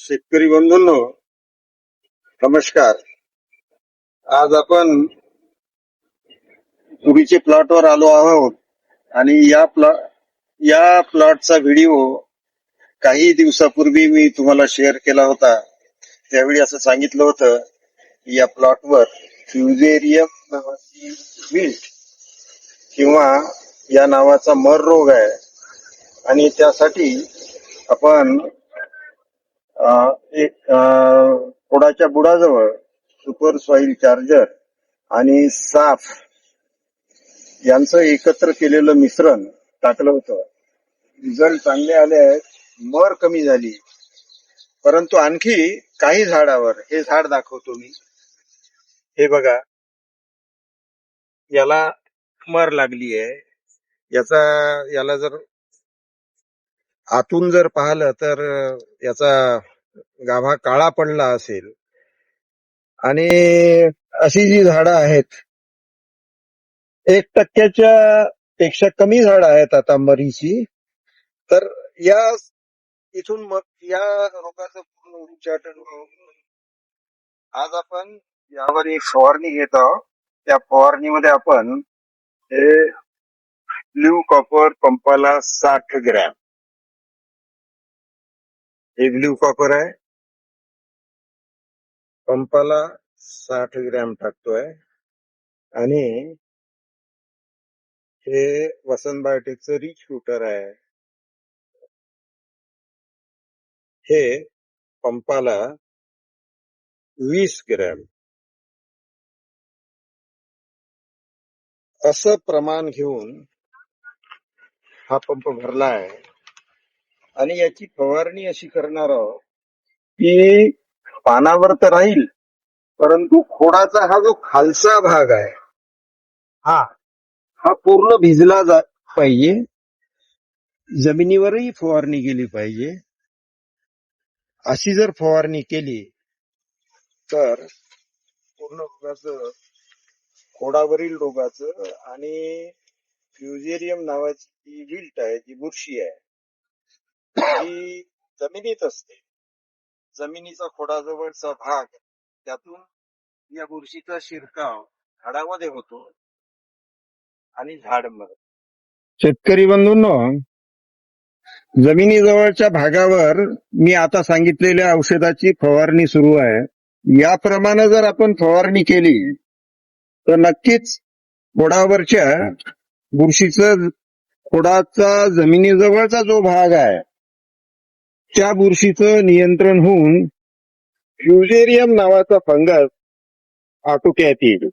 शेतकरी बंधूंनो नमस्कार. आज आपण तुरीचे प्लॉटवर आलो आहोत आणि या प्लॉट या प्लॉटचा व्हिडिओ काही दिवसापूर्वी मी तुम्हाला शेअर केला होता. त्यावेळी असं सांगितलं होतं या प्लॉटवर फ्युजेरियम नावाची विल्ट किंवा या नावाचा मर रोग आहे आणि त्यासाठी आपण एक कोडाच्या बुडाजवळ सुपर सॉइल चार्जर आणि साफ यांचं एकत्र केलेलं मिश्रण टाकलं होतं. रिझल्ट चांगले आले आहेत मर कमी झाली. परंतु आणखी काही झाडावर हे झाड दाखवतो मी. हे बघा. याला मर लागली आहे याचा याला जर आतून जर पाहिलं तर याचा गाभा काळा पडला असेल आणि अशी जी झाडं आहेत एक टक्क्याच्या पेक्षा कमी झाडं आहेत आता मरीची. तर या इथून मग या रोगाचं पूर्ण उच्चाटन आज आपण यावर एक फवारणी घेत आहोत. त्या फवारणीमध्ये आपण हे ब्ल्यू कॉपर पंपाला साठ ग्रॅम हे ब्ल्यू कॉपर आहे. पंपाला साठ ग्रॅम टाकतोय. आणि हे वसंत बायोटेकचं रिच शूटर आहे. हे पंपाला वीस ग्रॅम. असं प्रमाण घेऊन हा पंप भरला आहे. आणि याची फवारणी अशी करणार आहोत की पानावर तर राहील परंतु खोडाचा हा जो खालचा भाग आहे हा. हा पूर्ण भिजला जा पाहिजे. जमिनीवरही फवारणी केली पाहिजे. अशी जर फवारणी केली तर पूर्ण रोगाचं खोडावरील रोगाचं आणि फ्युजेरियम नावाची जी विल्ट आहे जी बुरशी आहे ही जमिनीत असते. जमिनीचा खोडाजवळचा भाग त्यातून या बुरशीचा शिरकाव झाडामध्ये होतो आणि झाड मरत. शेतकरी बंधूंनो जमिनीजवळच्या भागावर मी आता सांगितलेल्या औषधाची फवारणी सुरू आहे. याप्रमाणे जर आपण फवारणी केली तर नक्कीच खोडावरच्या बुरशीचा खोडाचा जमिनीजवळचा जो भाग आहे त्या बुरशीचं नियंत्रण होऊन फ्युजेरियम नावाचा फंगस आटोक्यात येईल.